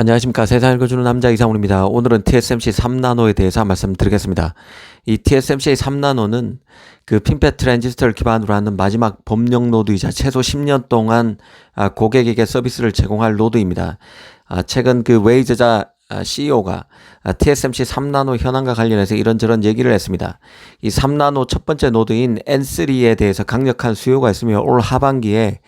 안녕하십니까. 세상 읽어주는 남자 이상훈입니다. 오늘은 TSMC 3나노에 대해서 말씀드리겠습니다. 이 TSMC 3나노는 그 핀펫 트랜지스터를 기반으로 하는 마지막 범용 노드이자 최소 10년 동안 아, 고객에게 서비스를 제공할 노드입니다. 아, 최근 그 웨이저자 CEO가 TSMC 3나노 현황과 관련해서 이런저런 얘기를 했습니다. 이 3나노 첫 번째 노드인 N3에 대해서 강력한 수요가 있으며 올 하반기에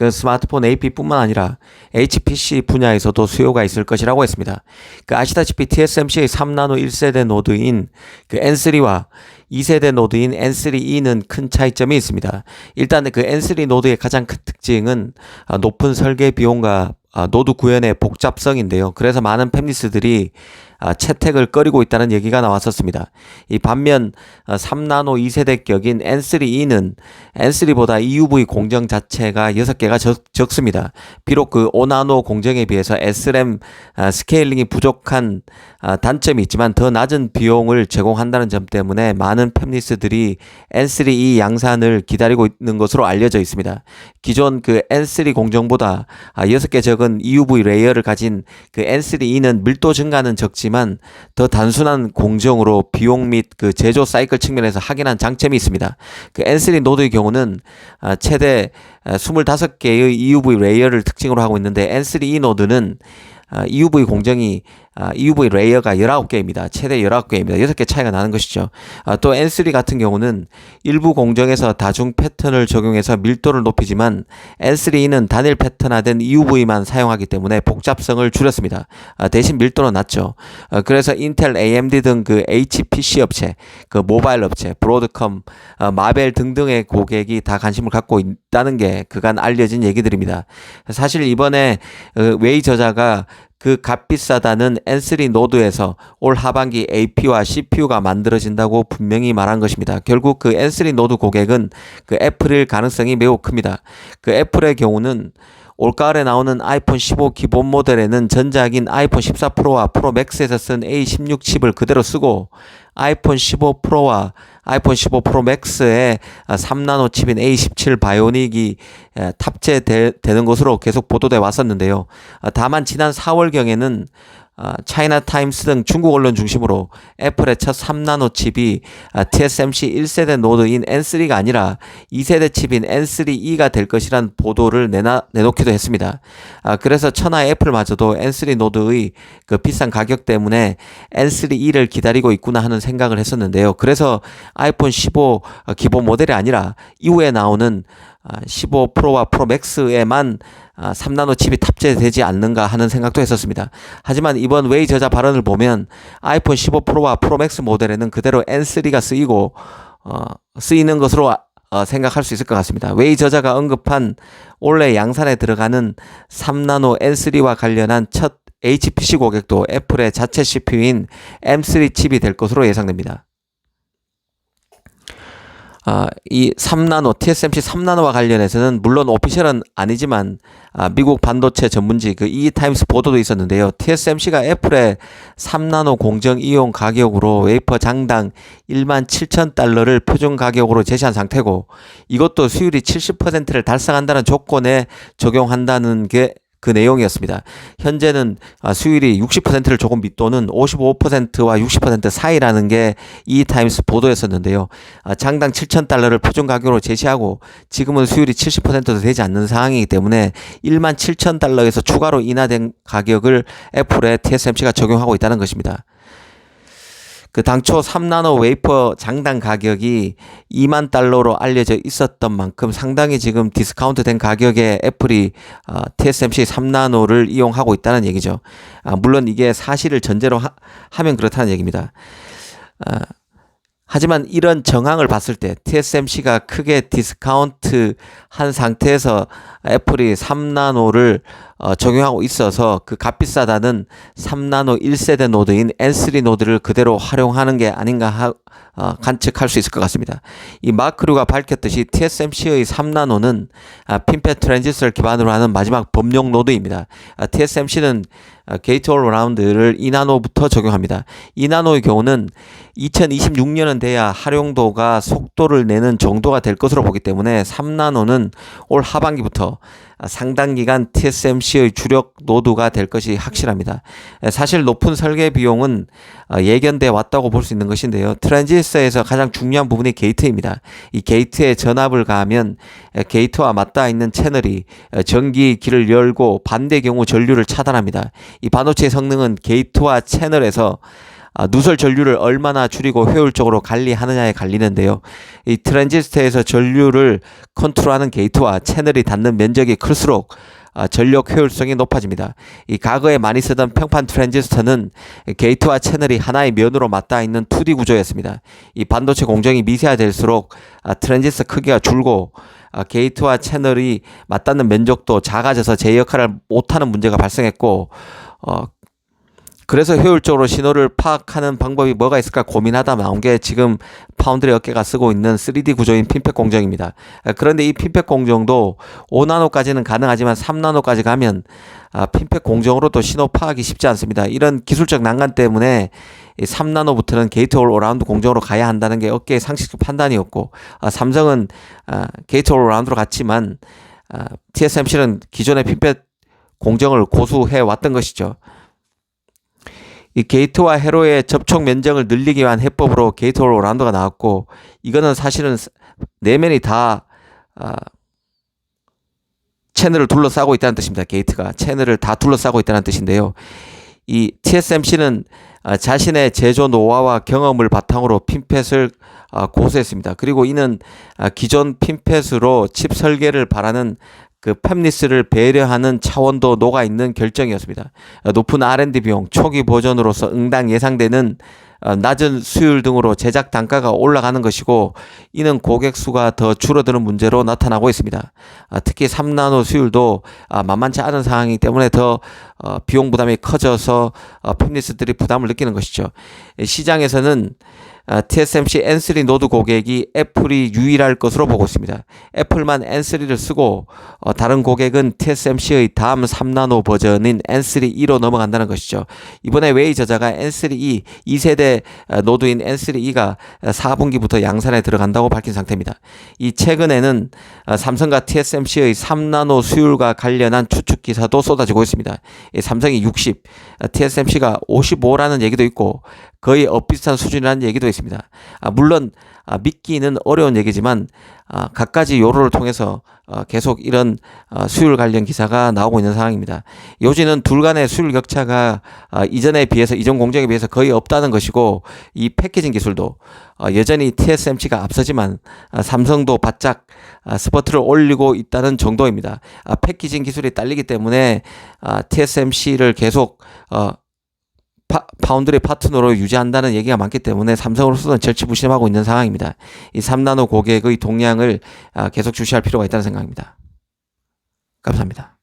그 스마트폰 AP뿐만 아니라 HPC 분야에서도 수요가 있을 것이라고 했습니다. 그 아시다시피 TSMC의 3나노 1세대 노드인 그 N3와 2세대 노드인 N3E는 큰 차이점이 있습니다. 일단 그 N3 노드의 가장 큰 특징은 높은 설계 비용과 노드 구현의 복잡성인데요. 그래서 많은 팹리스들이 아, 채택을 꺼리고 있다는 얘기가 나왔었습니다. 이 반면 3나노 어, 2세대격인 N3E는 N3보다 EUV 공정 자체가 6개가 적, 적습니다. 비록 그 5나노 공정에 비해서 SRAM 아, 스케일링이 부족한 아, 단점이 있지만 더 낮은 비용을 제공한다는 점 때문에 많은 팹리스들이 N3E 양산을 기다리고 있는 것으로 알려져 있습니다. 기존 그 N3 공정보다 6개 적은 EUV 레이어를 가진 그 N3E는 밀도 증가는 적지 있지만 더 단순한 공정으로 비용 및 그 제조 사이클 측면에서 확인한 장점이 있습니다. 그 N3 노드의 경우는 아, 최대 25개의 EUV 레이어를 특징으로 하고 있는데 N3E 노드는 EUV 아, 공정이 EUV 아, 레이어가 19개입니다. 최대 19개입니다. 6개 차이가 나는 것이죠. 아, 또 N3 같은 경우는 일부 공정에서 다중 패턴을 적용해서 밀도를 높이지만 N3는 단일 패턴화된 EUV만 사용하기 때문에 복잡성을 줄였습니다. 대신 밀도는 낮죠. 그래서 인텔, AMD 등 그 HPC 업체, 그 모바일 업체, 브로드컴, 마벨 등등의 고객이 다 관심을 갖고 있다는 게 그간 알려진 얘기들입니다. 사실 이번에 어, 웨이 저자가 그 값비싸다는 N3 노드에서 올 하반기 AP와 CPU가 만들어진다고 분명히 말한 것입니다. 결국 그 N3 노드 고객은 그 애플일 가능성이 매우 큽니다. 그 애플의 경우는 올가을에 나오는 아이폰 15 기본 모델에는 전작인 아이폰 14 프로와 프로 맥스에서 쓴 A16 칩을 그대로 쓰고 아이폰 15 프로와 아이폰 15 프로 맥스에 3나노 칩인 A17 바이오닉이 탑재되는 것으로 계속 보도돼 왔었는데요. 다만 지난 4월경에는 차이나 타임스 등 중국 언론 중심으로 애플의 첫 3나노 칩이 TSMC 1세대 노드인 N3가 아니라 2세대 칩인 N3E가 될 것이란 보도를 내나, 내놓기도 했습니다. 그래서 천하의 애플마저도 N3 노드의 그 비싼 가격 때문에 N3E를 기다리고 있구나 하는 생각을 했었는데요. 그래서 아이폰 15 기본 모델이 아니라 이후에 나오는 15 프로와 프로 맥스에만 3나노 칩이 탑재되지 않는가 하는 생각도 했었습니다. 하지만 이번 웨이 저자 발언을 보면 아이폰 15 프로와 프로 맥스 모델에는 그대로 N3가 쓰이고 어, 쓰이는 것으로 어, 생각할 수 있을 것 같습니다. 웨이 저자가 언급한 올해 양산에 들어가는 3나노 N3와 관련한 첫 HPC 고객도 애플의 자체 CPU인 M3 칩이 될 것으로 예상됩니다. 아, 이 3나노, TSMC 3나노와 관련해서는 물론 오피셜은 아니지만 아, 미국 반도체 전문지 그 이타임스 보도도 있었는데요. TSMC가 애플의 3나노 공정 이용 가격으로 웨이퍼 장당 1만 7천 달러를 표준 가격으로 제시한 상태고 이것도 수율이 70%를 달성한다는 조건에 적용한다는 게 그 내용이었습니다. 현재는 아, 수율이 60%를 조금 밑도는 55%와 60% 사이라는 게 이 타임스 보도였었는데요. 아, 장당 7,000달러를 표준 가격으로 제시하고 지금은 수율이 70%도 되지 않는 상황이기 때문에 1만 7,000달러에서 추가로 인하된 가격을 애플의 TSMC가 적용하고 있다는 것입니다. 그 당초 3나노 웨이퍼 장당 가격이 2만 달러로 알려져 있었던 만큼 상당히 지금 디스카운트 된 가격에 애플이 어, TSMC 3나노를 이용하고 있다는 얘기죠. 아, 물론 이게 사실을 전제로 하, 면 그렇다는 얘기입니다. 아, 하지만 이런 정황을 봤을 때 TSMC가 크게 디스카운트 한 상태에서 애플이 3나노를 어, 적용하고 있어서 그 값비싸다는 3나노 1세대 노드인 N3 노드를 그대로 활용하는 게 아닌가 하, 어, 관측할 수 있을 것 같습니다. 이 마크류가 밝혔듯이 TSMC의 3나노는 아, 핀펫 트랜지스터를 기반으로 하는 마지막 범용 노드입니다. 아, TSMC는 아, 게이트 올 라운드를 2나노부터 적용합니다. 2나노의 경우는 2026년은 돼야 활용도가 속도를 내는 정도가 될 것으로 보기 때문에 3나노는 올 하반기부터 상당 기간 TSMC의 주력 노드가 될 것이 확실합니다. 에, 사실 높은 설계 비용은 어, 예견돼 왔다고 볼 수 있는 것인데요. 트랜지스터에서 가장 중요한 부분이 게이트입니다. 이 게이트에 전압을 가하면 에, 게이트와 맞닿아 있는 채널이 에, 전기 길을 열고 반대 경우 전류를 차단합니다. 이 반도체의 성능은 게이트와 채널에서 아, 누설 전류를 얼마나 줄이고 효율적으로 관리하느냐에 갈리는데요. 이 트랜지스터에서 전류를 컨트롤하는 게이트와 채널이 닿는 면적이 클수록 아, 전력 효율성이 높아집니다. 이 과거에 많이 쓰던 평판 트랜지스터는 게이트와 채널이 하나의 면으로 맞닿아 있는 2D 구조였습니다. 이 반도체 공정이 미세화될수록 아, 트랜지스터 크기가 줄고 아, 게이트와 채널이 맞닿는 면적도 작아져서 제 역할을 못하는 문제가 발생했고 어, 그래서 효율적으로 신호를 파악하는 방법이 뭐가 있을까 고민하다 나온 게 지금 파운드리 업계가 쓰고 있는 3D 구조인 핀팩 공정입니다. 아, 그런데 이 핀팩 공정도 5나노까지는 가능하지만 3나노까지 가면 아, 핀팩 공정으로도 신호 파악이 쉽지 않습니다. 이런 기술적 난관 때문에 3나노부터는 게이트 올 어라운드 공정으로 가야 한다는 게 업계의 상식적 판단이었고 아, 삼성은 게이트 올 어라운드로 갔지만 TSMC는 기존의 핀팩 공정을 고수해 왔던 것이죠. 이 게이트와 회로의 접촉 면적을 늘리기 위한 해법으로 게이트 올 오란도가 나왔고 이거는 사실은 내면이 다 아, 채널을 둘러싸고 있다는 뜻입니다. 게이트가 채널을 다 둘러싸고 있다는 뜻인데요. 이 TSMC는 아, 자신의 제조 노하와 경험을 바탕으로 핀펫을 아, 고수했습니다. 그리고 이는 아, 기존 핀펫으로 칩 설계를 바라는 그 팹리스를 배려하는 차원도 녹아 있는 결정이었습니다. 높은 R&D 비용, 초기 버전으로서 응당 예상되는 어, 낮은 수율 등으로 제작 단가가 올라가는 것이고 이는 고객 수가 더 줄어드는 문제로 나타나고 있습니다. 아, 특히 3나노 수율도 아, 만만치 않은 상황이기 때문에 더 어, 비용 부담이 커져서 어, 팹리스들이 부담을 느끼는 것이죠. 시장에서는 아, TSMC N3 노드 고객이 애플이 유일할 것으로 보고 있습니다. 애플만 N3를 쓰고 어, 다른 고객은 TSMC의 다음 3나노 버전인 N3E로 넘어간다는 것이죠. 이번에 웨이 저자가 N3E 2세대 어, 노드인 N3E가 4분기부터 양산에 들어간다고 밝힌 상태입니다. 이 최근에는 어, 삼성과 TSMC의 3나노 수율과 관련한 추측 기사도 쏟아지고 있습니다. 삼성이 60, TSMC가 55라는 얘기도 있고 거의 엇비슷한 수준이라는 얘기도 있습니다. 아, 물론 아, 믿기는 어려운 얘기지만 아, 각가지 요로를 통해서 어, 계속 이런 어, 수율 관련 기사가 나오고 있는 상황입니다. 요지는 둘 간의 수율 격차가 아, 이전에 비해서 이전 공정에 비해서 거의 없다는 것이고 이 패키징 기술도 어, 여전히 TSMC가 앞서지만 아, 삼성도 바짝 아, 스포트를 올리고 있다는 정도입니다. 아, 패키징 기술이 딸리기 때문에 아, TSMC를 계속 어, 파, 파운드리 파트너로 유지한다는 얘기가 많기 때문에 삼성으로서는 절치부심하고 있는 상황입니다. 이 3나노 고객의 동향을 아, 계속 주시할 필요가 있다는 생각입니다. 감사합니다.